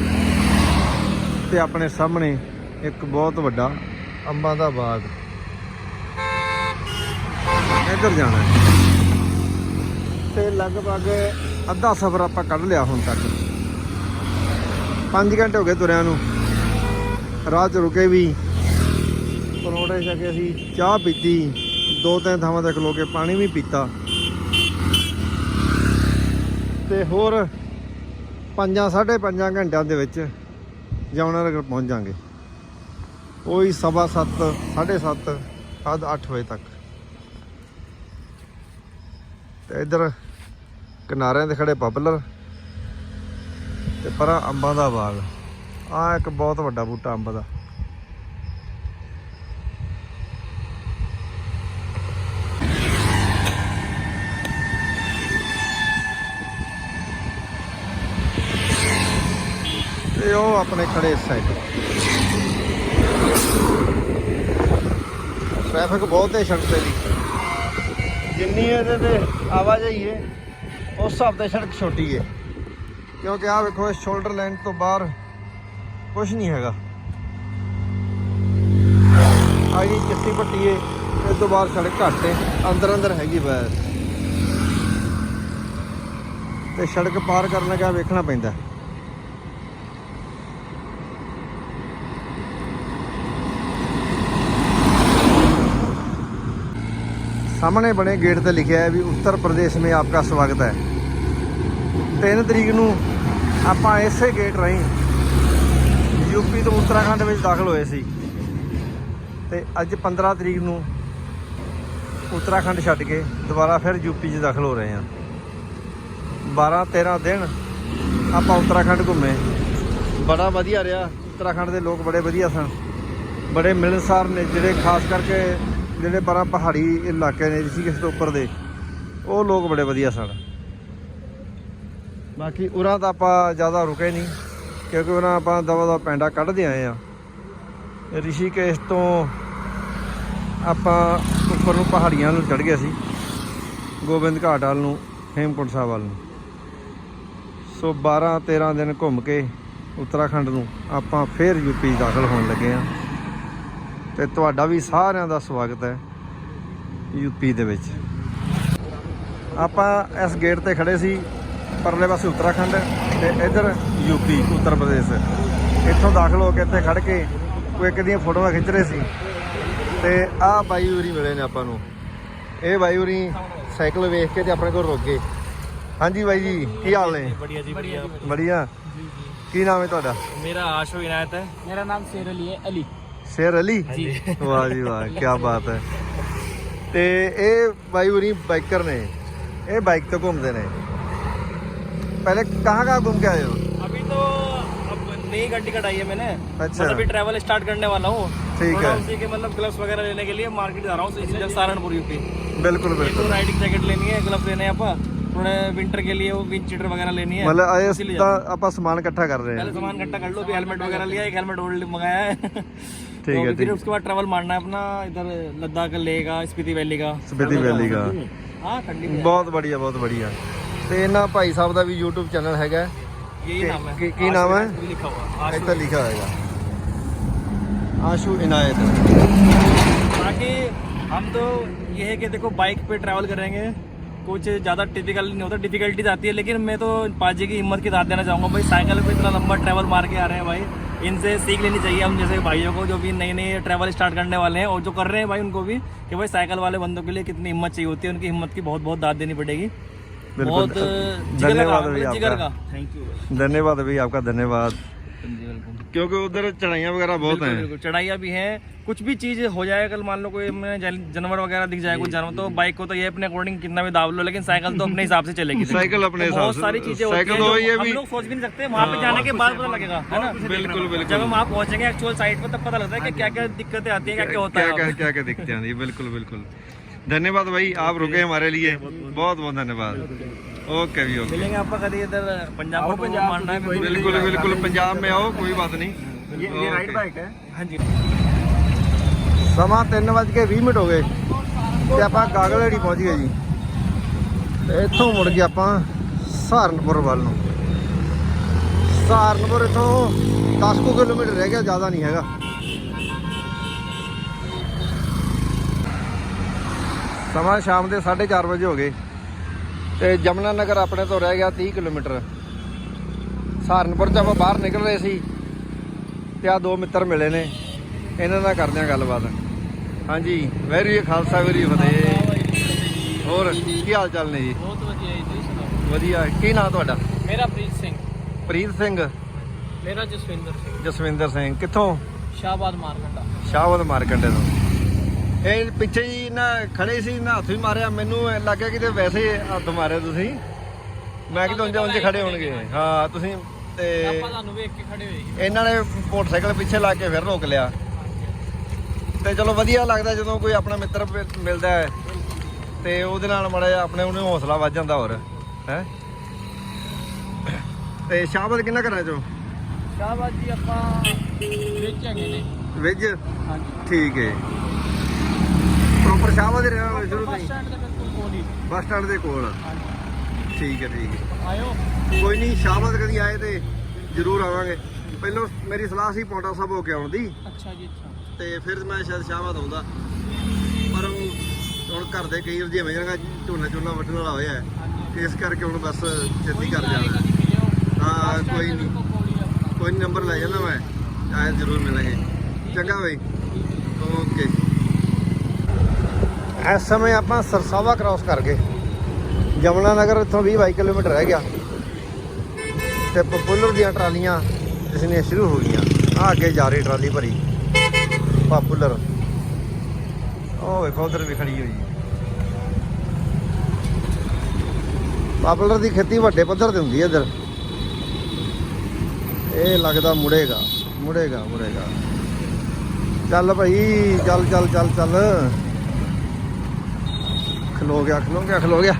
ਤੇ ਆਪਣੇ ਸਾਹਮਣੇ ਇੱਕ ਬਹੁਤ ਵੱਡਾ ਅੰਬਾਂ ਦਾ ਬਾਗ। ਇੱਧਰ ਜਾਣਾ। ਹੈ। ਤੇ ਲਗਭਗ ਅੱਧਾ ਸਫ਼ਰ ਆਪਾਂ ਕੱਢ ਲਿਆ ਹੁਣ ਤੱਕ। 5 ਘੰਟੇ ਹੋ ਗਏ ਤੁਰਿਆਂ ਨੂੰ। ਰਾਹ 'ਚ ਰੁਕੇ ਵੀ। ਪਰੌਂਠੇ ਛਕੇ ਕੇ ਅਸੀਂ ਚਾਹ ਪੀਤੀ। ਦੋ ਤਿੰਨ ਥਾਵਾਂ ਤੇ ਖਲੋ ਕੇ ਪਾਣੀ ਵੀ ਪੀਤਾ। ਤੇ ਹੋਰ ਪੰਜਾਂ, ਸਾਢੇ ਪੰਜਾਂ ਘੰਟਿਆਂ ਦੇ ਵਿੱਚ ਯਮੁਨਾਨਗਰ ਪਹੁੰਚ ਜਾਾਂਗੇ। ਕੋਈ ਸਵਾ ਸੱਤ, ਸਾਢੇ ਸੱਤ ਅੱਧ 8 ਵਜੇ ਤੱਕ। ਤੇ ਇਧਰ ਕਿਨਾਰਿਆਂ ਤੇ ਖੜੇ ਪਪੂਲਰ ਤੇ ਪਰਾਂ ਅੰਬਾਂ ਦਾ ਬਾਗ। ਆ ਇੱਕ ਬਹੁਤ ਵੱਡਾ ਬੂਟਾ ਅੰਬ ਦਾ ਤੇ ਉਹ ਆਪਣੇ ਖੜੇ ਇਸ ਸਾਈਡ ਟ੍ਰੈਫਿਕ ਬਹੁਤ ਹੈ ਸੜਕ ਤੇ ਵੀ ਜਿੰਨੀ ਇਹਦੇ ਤੇ ਆਵਾਜਾਈ ਹੈ, ਉਸ ਹਿਸਾਬ ਤੇ ਸੜਕ ਛੋਟੀ ਹੈ। ਕਿਉਂਕਿ ਆਹ ਵੇਖੋ, ਇਸ ਸ਼ੋਲਡਰ ਲਾਈਨ ਤੋਂ ਬਾਹਰ ਕੁਝ ਨਹੀਂ ਹੈਗਾ। ਆਹ ਜੀ ਚਿੱਟੀ ਪੱਟੀ ਹੈ, ਇਸ ਤੋਂ ਬਾਹਰ ਸੜਕ ਘੱਟ ਹੈ। ਅੰਦਰ ਅੰਦਰ ਹੈਗੀ ਬੈਸ। ਤੇ ਸੜਕ ਪਾਰ ਕਰਨ ਲੱਗਾ ਵੇਖਣਾ ਪੈਂਦਾ। ਸਾਹਮਣੇ ਬਣੇ ਗੇਟ ਤੇ ਲਿਖਿਆ ਹੈ ਵੀ ਉੱਤਰ ਪ੍ਰਦੇਸ਼ ਮੇਂ ਆਪਕਾ ਸਵਾਗਤ ਹੈ। 3 ਤਰੀਕ ਨੂੰ ਆਪਾਂ ਇਸੇ ਗੇਟ ਰਾਹੀਂ ਯੂਪੀ ਤੋਂ ਉੱਤਰਾਖੰਡ ਵਿੱਚ ਦਾਖਲ ਹੋਏ ਸੀ। ਤੇ ਅੱਜ 15 ਤਰੀਕ ਨੂੰ ਉੱਤਰਾਖੰਡ ਛੱਡ ਕੇ ਦੁਬਾਰਾ ਫਿਰ ਯੂਪੀ 'ਚ ਦਾਖਲ ਹੋ ਰਹੇ ਹਾਂ। 12 13 ਦਿਨ ਆਪਾਂ ਉੱਤਰਾਖੰਡ ਘੁੰਮੇ। ਬੜਾ ਵਧੀਆ ਰਿਹਾ। ਉੱਤਰਾਖੰਡ ਦੇ ਲੋਕ ਬੜੇ ਵਧੀਆ ਸਨ। ਬੜੇ ਮਿਲਣਸਾਰ ਨੇ ਜਿਹੜੇ ਖਾਸ ਕਰਕੇ ਜਿਹੜੇ ਪਰਾਂ ਪਹਾੜੀ ਇਲਾਕੇ ਨੇ ਰਿਸ਼ੀਕੇਸ਼ ਤੋਂ ਉੱਪਰ ਦੇ, ਉਹ ਲੋਕ ਬੜੇ ਵਧੀਆ ਸਨ। ਬਾਕੀ ਉਰਾਂ ਤਾਂ ਆਪਾਂ ਜ਼ਿਆਦਾ ਰੁਕੇ ਨਹੀਂ, ਕਿਉਂਕਿ ਉਹਨਾਂ ਆਪਾਂ ਦਵਾ ਦਾ ਪੈਂਡਾ ਕੱਢਦੇ ਆਏ ਆ ਰਿਸ਼ੀਕੇਸ਼ ਤੋਂ ਆਪਾਂ ਉੱਪਰ ਨੂੰ ਪਹਾੜੀਆਂ ਨੂੰ ਚੜ ਗਏ ਸੀ, ਗੋਬਿੰਦ ਘਾਟ ਵੱਲ ਨੂੰ, ਹੇਮਕੁੰਟ ਸਾਹਿਬ ਵੱਲ ਨੂੰ। ਸੋ 12 13 ਦਿਨ ਘੁੰਮ ਕੇ ਉੱਤਰਾਖੰਡ ਨੂੰ ਆਪਾਂ ਫਿਰ ਯੂਪੀ ਦਾਖਲ ਹੋਣ ਲੱਗੇ ਆ ਤੇ ਤੁਹਾਡਾ ਵੀ ਸਾਰਿਆਂ ਦਾ ਸਵਾਗਤ ਹੈ ਯੂਪੀ ਦੇ ਵਿੱਚ। ਆਪਾਂ ਇਸ ਗੇਟ ਤੇ ਖੜੇ ਸੀ ਪਰਲੇ ਪਾਸੇ ਉੱਤਰਾਖੰਡ ਤੇ ਇਧਰ ਯੂਪੀ ਉੱਤਰ ਪ੍ਰਦੇਸ਼। ਇੱਥੋਂ ਦਾਖਲ ਹੋ ਕੇ ਇੱਥੇ ਖੜ ਕੇ ਕੋਈ ਇੱਕ ਦੀਆਂ ਫੋਟੋਆਂ ਖਿੱਚ ਰਹੇ ਸੀ। ਤੇ ਆਹ ਬਾਈ ਉਰੀ ਮਿਲੇ ਨੇ ਆਪਾਂ ਨੂੰ। ਇਹ ਬਾਈ ਉਰੀ ਸਾਈਕਲ ਵੇਖ ਕੇ ਤੇ ਆਪਣੇ ਕੋਲ ਰੁਕ ਗਏ। ਹਾਂਜੀ ਬਾਈ ਜੀ ਕੀ ਹਾਲ ਨੇ? ਬੜੀਆ ਜੀ ਬੜੀਆ ਕੀ ਨਾਮ ਹੈ ਤੁਹਾਡਾ? ਮੇਰਾ ਆਸ਼ੂ ਇਨਾਇਤ ਹੈ। ਮੇਰਾ ਨਾਮ ਸੇਰਲੀ ਹੈ ਅਲੀ। शेर अली? हाँ वाह जी वाह क्या बात है। ਤੇ ਇਹ भाई उरी बाइकर ने ਇਹ बाइक तो घूमते ने। पहले कहाँ कहाँ घूम के आए हो? अभी तो अब नई गाड़ी कटाई है मैंने। अच्छा। मतलब अभी ट्रैवल स्टार्ट करने वाला हूँ। ठीक है। उसी के मतलब ग्लव्स वगैरह लेने के लिए मार्केट जा रहा हूँ सहारनपुर यूपी बिल्कुल तो बिल्कुल तो राइडिंग जैकेट लेनी है ग्लव्स लेने आप विंटर के लिए वो विंड वगैरह लेनी है मतलब आप सामान इकट्ठा कर रहे हैं। पहले सामान इकट्ठा कर लो हेलमेट वगैरह लिया एक हेलमेट ओल्ड मंगाया है। ठीक है, तो ठीक फिर है। उसके बाद ट्रैवल मारना है अपना इधर लद्दाख का लेगा स्पीति वैली का ਸਪਿਤੀ ਵੈਲੀ ਦਾ हाँ ठंडी में बहुत बढ़िया बहुत बढ़िया ਤੇ ਇਹਨਾਂ ਭਾਈ ਸਾਹਿਬ ਦਾ ਵੀ YouTube ਚੈਨਲ ਹੈਗਾ ਹੈ। यही नाम है की- की नाम है? आशु लिखा हुआ है। आशु। ਇੱਥੇ ਲਿਖਿਆ ਹੋਏਗਾ ਆਸ਼ੂ ਇਨਾਇਤ बाकी हम तो ये है कि देखो बाइक पे ट्रैवल करेंगे कुछ ज़्यादा टिपिकल नहीं होता डिफिकल्टीज आती है लेकिन मैं तो पाजी की हिम्मत की दाद देना चाहूँगा। भाई साइकिल पे इतना लंबा ट्रैवल मार के आ रहे हैं भाई। इनसे सीख लेनी चाहिए हम जैसे भाइयों को जो भी नई नई ट्रैवल स्टार्ट करने वाले हैं और जो कर रहे हैं भाई उनको भी कि भाई साइकिल वाले बंदों के लिए कितनी हिम्मत चाहिए होती है उनकी हिम्मत की बहुत बहुत दाद देनी पड़ेगी। बहुत धन्यवाद आपका। थैंक यू धन्यवाद भाई आपका धन्यवाद। क्योंकि उधर चढ़ाइयाँ वगैरह बहुत हैं। चढ़ाइयाँ भी हैं। कुछ भी चीज़ हो जाए कल मान लो कोई जानवर वगैरह दिख जाए कुछ जानवर तो बाइक को तो ये अपने अकॉर्डिंग कितना भी दाब लो लेकिन साइकिल तो अपने हिसाब से चलेगी। साइकिल अपने हिसाब बहुत से- सारी चीज़ें होती हैं तो हम लोग सोच भी नहीं सकते वहाँ पे जाने के बाद पता लगेगा है ना? बिल्कुल बिल्कुल जब हम वहाँ पहुँचेंगे एक्चुअल साइट पे तब पता लगता है कि क्या क्या दिक्कतें आती है क्या क्या होता है क्या क्या क्या दिखते हैं। बिल्कुल बिल्कुल। धन्यवाद भाई आप रुके हमारे लिए। बहुत बहुत धन्यवाद। ओके भी ओके मिलेंगे आपका कभी इधर पंजाब को मारना है बिल्कुल बिल्कुल पंजाब में आओ कोई बात नहीं ये राइड बाइक है हाँ जी ਸਮਾਂ 3:20 ਮਿੰਟ ਹੋ ਗਏ ਤੇ ਆਪਾਂ ਗਾਗਲੜੀ ਪਹੁੰਚ ਗਏ ਜੀ ਤੇ ਇੱਥੋਂ ਮੁੜ ਕੇ ਆਪਾਂ ਸਹਾਰਨਪੁਰ ਵੱਲ ਨੂੰ ਸਹਾਰਨਪੁਰ ਇੱਥੋਂ 10 ਕੁ ਕਿਲੋਮੀਟਰ ਰਹਿ ਗਿਆ ਜ਼ਿਆਦਾ ਨਹੀਂ ਹੈਗਾ ਸਮਾਂ ਸ਼ਾਮ ਦੇ 4:30 ਵਜੇ ਹੋ ਗਏ ਤੇ ਜਮਨਾ ਨਗਰ ਆਪਣੇ ਤੋਂ ਰਹਿ ਗਿਆ 30 ਕਿਲੋਮੀਟਰ। ਸਹਾਰਨਪੁਰ ਤੋਂ ਆਪਾਂ ਬਾਹਰ ਨਿਕਲ ਰਹੇ ਸੀ ਤੇ ਆ ਦੋ ਮਿੱਤਰ ਮਿਲੇ ਨੇ। ਇਹਨਾਂ ਨਾਲ ਕਰਦੇ ਆ ਗੱਲਬਾਤ। ਹਾਂਜੀ ਵੈਰੀ ਖਾਲਸਾ ਵੈਰੀ ਫਤਿਹ। ਹੋਰ ਕੀ ਹਾਲ ਚਾਲ ਨੇ ਜੀ? ਬਹੁਤ ਵਧੀਆ ਜੀ ਕੀ ਨਾਮ ਤੁਹਾਡਾ? ਮੇਰਾ ਪ੍ਰੀਤ ਸਿੰਘ। ਪ੍ਰੀਤ ਸਿੰਘ? ਮੇਰਾ ਜਸਵਿੰਦਰ ਸਿੰਘ। ਜਸਵਿੰਦਰ ਸਿੰਘ। ਕਿੱਥੋਂ? ਸ਼ਾਹਬਾਦ ਮਾਰਕੰਡਾ। ਸ਼ਾਹਬਾਦ ਮਾਰਕੰਡੇ ਤੋਂ। ਇਹ ਪਿੱਛੇ ਹੀ ਨਾ ਖੜੇ ਸੀ ਨਾ ਹੱਥ ਵੀ ਮਾਰਿਆ ਮੈਨੂੰ ਲੱਗਿਆ ਕਿ ਤੇ ਵੈਸੇ ਹੀ ਹੱਥ ਮਾਰਿਆ ਤੁਸੀਂ। ਮੈਂ ਕਿਤੇ ਉਂਝ ਉਂਝ ਖੜੇ ਹੋਣਗੇ। ਹਾਂ ਤੁਸੀਂ ਤੇ ਤੁਹਾਨੂੰ ਵੇਖ ਕੇ ਖੜੇ ਹੋਏ ਸੀ। ਇਹਨਾਂ ਨੇ ਮੋਟਰਸਾਈਕਲ ਪਿੱਛੇ ਲਾ ਕੇ ਫਿਰ ਰੋਕ ਲਿਆ। ਤੇ ਚਲੋ ਵਧੀਆ ਲੱਗਦਾ ਜਦੋਂ ਕੋਈ ਆਪਣਾ ਮਿੱਤਰ ਮਿਲਦਾ ਹੈ। ਤੇ ਉਹਦੇ ਨਾਲ ਮਾੜਾ ਆਪਣੇ ਉਹਨੂੰ ਹੌਸਲਾ ਵੱਧ ਜਾਂਦਾ ਹੋਰ ਹੈ? ਤੇ ਸ਼ਾਬਤ ਕਿੰਨਾ ਘਰਾਂ ਚੋਂ? ਸ਼ਾਹਬਾਦ ਜੀ ਆਪਾਂ ਵਿੱਚ ਹੈਗੇ ਨੇ। ਵਿਜ ਹਾਂਜੀ। ਠੀਕ ਹੈ ਸ਼ਾਬਤ ਦੇ ਰਿਹਾ ਸ਼ੁਰੂ ਤੋਂ ਬੱਸ ਹੀ ਸਟੈਂਡ ਦੇ ਬਿਲਕੁਲ ਕੋਲ ਹੀ। ਬੱਸ ਸਟੈਂਡ ਦੇ ਕੋਲ। ਹਾਂਜੀ। ਠੀਕ ਹੈ ਠੀਕ ਹੈ। ਆਇਓ। ਕੋਈ ਨਹੀਂ ਸ਼ਾਬਤ ਕਦੀ ਆਏ ਤੇ ਜ਼ਰੂਰ ਆਵਾਂਗੇ। ਪਹਿਲਾਂ ਮੇਰੀ ਸਲਾਹ ਸੀ ਪੌਂਟਾ ਸਾਹਿਬ ਹੋ ਕੇ ਆਉਣ ਦੀ। ਅੱਛਾ ਜੀ ਅੱਛਾ। ਤੇ ਫਿਰ ਮੈਂ ਸ਼ਾਇਦ ਸ਼ਾਹਬਾਦ ਆਉਂਦਾ ਪਰ ਉਹ ਹੁਣ ਘਰ ਦੇ ਕਈ ਰਜੀਵੇਂ ਜਗ੍ਹਾ ਝੋਨਾ ਝੋਨਾ ਵੱਢਣ ਵਾਲਾ ਹੋਇਆ ਹੈ ਹਾਂਜੀ। ਇਸ ਕਰਕੇ ਹੁਣ ਬਸ ਛੇਤੀ ਕਰ ਜਾਣਾ। ਹਾਂ ਕੋਈ ਨਹੀਂ। ਕੋਈ ਨੀ, ਨੰਬਰ ਲੈ ਜਾਣਾ ਮੈਂ ਆਏ ਜ਼ਰੂਰ ਮਿਲਾਂਗੇ। ਚੰਗਾ ਬਈ। ਓਕੇ। ਇਸ ਸਮੇਂ ਆਪਾਂ ਸਰਸਾਵਾ ਕ੍ਰਾਸ ਕਰ ਗਏ ਜਮਨਾ ਨਗਰ ਇੱਥੋਂ 20 22 ਕਿਲੋਮੀਟਰ ਰਹਿ ਗਿਆ। ਤੇ ਪਪੂਲਰ ਦੀਆਂ ਟਰਾਲੀਆਂ ਇਸਨੇ ਸ਼ੁਰੂ ਹੋ ਗਈਆਂ। ਆ ਅੱਗੇ ਜਾ ਰਹੀ ਟਰਾਲੀ ਭਰੀ। ਪਪੂਲਰ ਉਹ ਵੇਖੋ, ਉਧਰ ਵੀ ਖੜੀ ਹੋਈ। ਪਾਪੂਲਰ ਦੀ ਖੇਤੀ ਵੱਡੇ ਪੱਧਰ ਤੇ ਹੁੰਦੀ ਹੈ ਇੱਧਰ। ਇਹ ਲੱਗਦਾ ਮੁੜੇਗਾ ਮੁੜੇਗਾ ਮੁੜੇਗਾ। ਚੱਲ ਭਾਈ, ਚੱਲ ਚੱਲ ਚੱਲ ਚੱਲ। ਖਲੋ ਗਿਆ ਖਲੋ ਗਿਆ ਖਲੋ ਗਿਆ।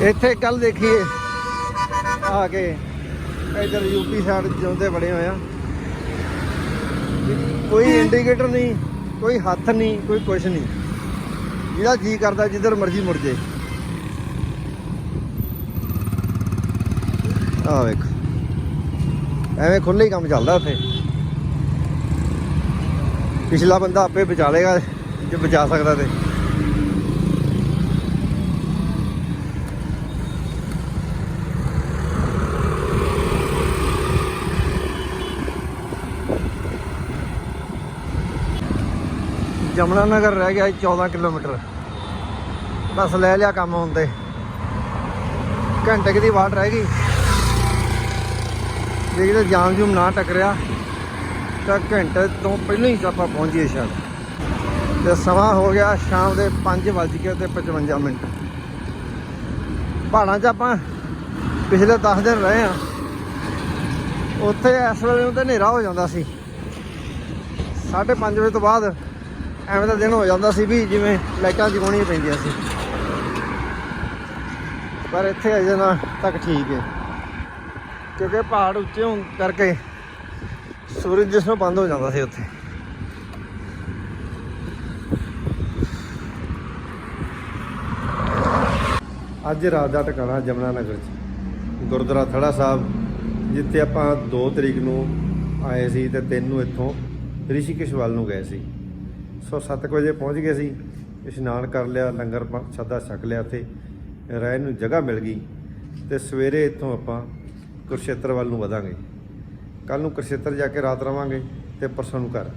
ਇੱਥੇ ਕੱਲ ਦੇਖੀਏ। ਆ ਕੇ ਇਧਰ ਯੂਪੀ ਸਾਈਡ ਜਿਉਂਦੇ ਬੜੇ ਹੋਏ ਆ। ਕੋਈ ਇੰਡੀਕੇਟਰ ਨਹੀਂ, ਕੋਈ ਹੱਥ ਨਹੀਂ, ਕੋਈ ਕੁਛ ਨਹੀਂ। ਜਿਹੜਾ ਜੀ ਕਰਦਾ, ਜਿੱਧਰ ਮਰਜ਼ੀ ਮੁੜ ਜੇ। ਆ ਵੇਖ। ਐਵੇਂ ਖੁੱਲੇ ਹੀ ਕੰਮ ਚੱਲਦਾ ਉੱਥੇ। ਪਿਛਲਾ ਬੰਦਾ ਆਪੇ ਬਚਾ ਲੇਗਾ ਜੇ ਬਚਾ ਸਕਦਾ ਤੇ। ਜਮਨਾ ਨਗਰ ਰਹਿ ਗਿਆ 14 ਕਿਲੋਮੀਟਰ। ਬਸ ਲੈ ਲਿਆ ਕੰਮ ਹੁੰਦੇ ਘੰਟੇ ਦੀ ਵਾਟ ਰਹਿ ਗਈ। ਦੇਖਦੇ ਜਾਮ ਜੂਮ ਨਾ ਟਕਰਿਆ। ਤਾਂ ਘੰਟੇ ਤੋਂ ਪਹਿਲਾਂ ਹੀ ਆਪਾਂ ਪਹੁੰਚੀਏ ਸ਼ਾਇਦ ਤੇ ਸਮਾਂ ਹੋ ਗਿਆ ਸ਼ਾਮ ਦੇ 5 ਵੱਜ ਕੇ ਤੇ 55 ਮਿੰਟ। ਪਹਾੜਾਂ 'ਚ ਆਪਾਂ ਪਿਛਲੇ 10 ਦਿਨ ਰਹੇ ਆ ਉੱਥੇ ਇਸ ਵੇਲੇ ਨੂੰ ਤੇ ਹਨੇਰਾ ਹੋ ਜਾਂਦਾ ਸੀ। 5:30 ਵਜੇ ਤੋਂ ਬਾਅਦ ਐਵੇਂ ਦਾ ਦਿਨ ਹੋ ਜਾਂਦਾ ਸੀ ਵੀ ਜਿਵੇਂ ਲਾਈਟਾਂ ਜਗਾਉਣੀਆਂ ਪੈਂਦੀਆਂ ਸੀ। ਪਰ ਇੱਥੇ ਅਜੇ ਨਾ ਤੱਕ ਠੀਕ ਹੈ। ਕਿਉਂਕਿ ਪਹਾੜ ਉੱਚੇ ਹੋਣ ਕਰਕੇ ਸੂਰਜ ਜਿਸ ਨੂੰ ਬੰਦ ਹੋ ਜਾਂਦਾ ਸੀ ਉੱਥੇ। ਅੱਜ ਰਾਤ ਦਾ ਟਿਕਾਣਾ ਜਮਨਾ ਨਗਰ ਚ। ਗੁਰਦੁਆਰਾ ਥੜਾ ਸਾਹਿਬ, ਜਿੱਥੇ ਆਪਾਂ 2 ਤਰੀਕ ਨੂੰ ਆਏ ਸੀ ਤੇ 3 ਨੂੰ ਇੱਥੋਂ ਰਿਸ਼ੀਕੇਸ਼ ਵੱਲ ਨੂੰ ਗਏ ਸੀ। ਸੋ 7 ਵਜੇ ਪਹੁੰਚ ਗਏ ਸੀ, ਇਸ਼ਨਾਨ ਕਰ ਲਿਆ, ਲੰਗਰ ਪਾ- ਛੱਦਾ ਛਕ ਲਿਆ ਤੇ ਰਹਿਣ ਨੂੰ ਜਗ੍ਹਾ ਮਿਲ ਗਈ ਤੇ ਸਵੇਰੇ ਇੱਥੋਂ ਆਪਾਂ ਕੁਰਸ਼ੇਤਰ ਵੱਲ ਨੂੰ ਵਧਾਂਗੇ। ਕੱਲ ਨੂੰ ਕੁਰਸ਼ੇਤਰ ਜਾ ਕੇ ਰਾਤ ਰਵਾਂਗੇ ਤੇ ਪਰਸੋਂ ਨੂੰ ਘਰ।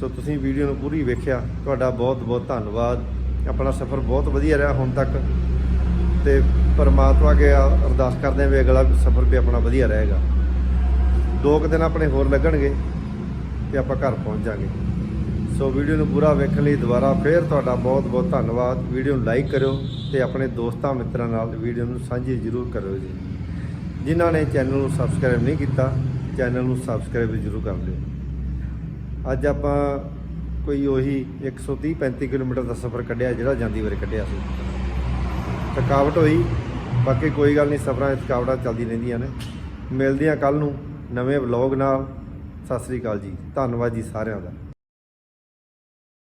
ਸੋ ਤੁਸੀਂ ਵੀਡੀਓ ਨੂੰ ਪੂਰੀ ਵੇਖਿਆ, ਤੁਹਾਡਾ ਬਹੁਤ ਬਹੁਤ ਧੰਨਵਾਦ। ਆਪਣਾ ਸਫ਼ਰ ਬਹੁਤ ਵਧੀਆ ਰਿਹਾ ਹੁਣ ਤੱਕ। ਤੇ ਪਰਮਾਤਮਾ ਅੱਗੇ ਅਰਦਾਸ ਕਰਦੇ ਹਾਂ ਵੀ ਅਗਲਾ ਸਫ਼ਰ ਵੀ ਆਪਣਾ ਵਧੀਆ ਰਹੇਗਾ। ਦੋ ਕੁ ਦਿਨ ਆਪਣੇ ਹੋਰ ਲੱਗਣਗੇ ਤੇ ਆਪਾਂ ਘਰ ਪਹੁੰਚ ਜਾਾਂਗੇ। ਸੋ ਵੀਡੀਓ ਨੂੰ ਪੂਰਾ ਵੇਖਣ ਲਈ ਦੁਬਾਰਾ ਫੇਰ ਤੁਹਾਡਾ ਬਹੁਤ ਬਹੁਤ ਧੰਨਵਾਦ। ਵੀਡੀਓ ਨੂੰ ਲਾਈਕ ਕਰਿਓ ਤੇ ਆਪਣੇ ਦੋਸਤਾਂ ਮਿੱਤਰਾਂ ਨਾਲ ਵੀਡੀਓ ਨੂੰ ਸਾਂਝੀ ਜ਼ਰੂਰ ਕਰਿਓ ਜੀ। ਜਿਨ੍ਹਾਂ ਨੇ ਚੈਨਲ ਨੂੰ ਸਬਸਕ੍ਰਾਈਬ ਨਹੀਂ ਕੀਤਾ ਚੈਨਲ ਨੂੰ ਸਬਸਕ੍ਰਾਈਬ ਜ਼ਰੂਰ ਕਰ ਲਿਓ। ਅੱਜ ਆਪਾਂ ਕੋਈ ਉਹੀ 130 35 ਕਿਲੋਮੀਟਰ ਦਾ ਸਫ਼ਰ ਕੱਢਿਆ, ਜਿਹੜਾ ਜਾਂਦੀ ਵਾਰ ਕੱਢਿਆ ਸੀ। ਥਕਾਵਟ ਹੋਈ, ਬਾਕੀ ਕੋਈ ਗੱਲ ਨਹੀਂ, ਸਫ਼ਰਾਂ ਵਿੱਚ ਥਕਾਵਟਾਂ ਚੱਲਦੀ ਰਹਿੰਦੀਆਂ ਨੇ। ਮਿਲਦੇ ਹਾਂ ਕੱਲ ਨੂੰ ਨਵੇਂ ਵਲੌਗ ਨਾਲ। ਸਤਿ ਸ੍ਰੀ ਅਕਾਲ ਜੀ, ਧੰਨਵਾਦ ਜੀ ਸਾਰਿਆਂ ਦਾ।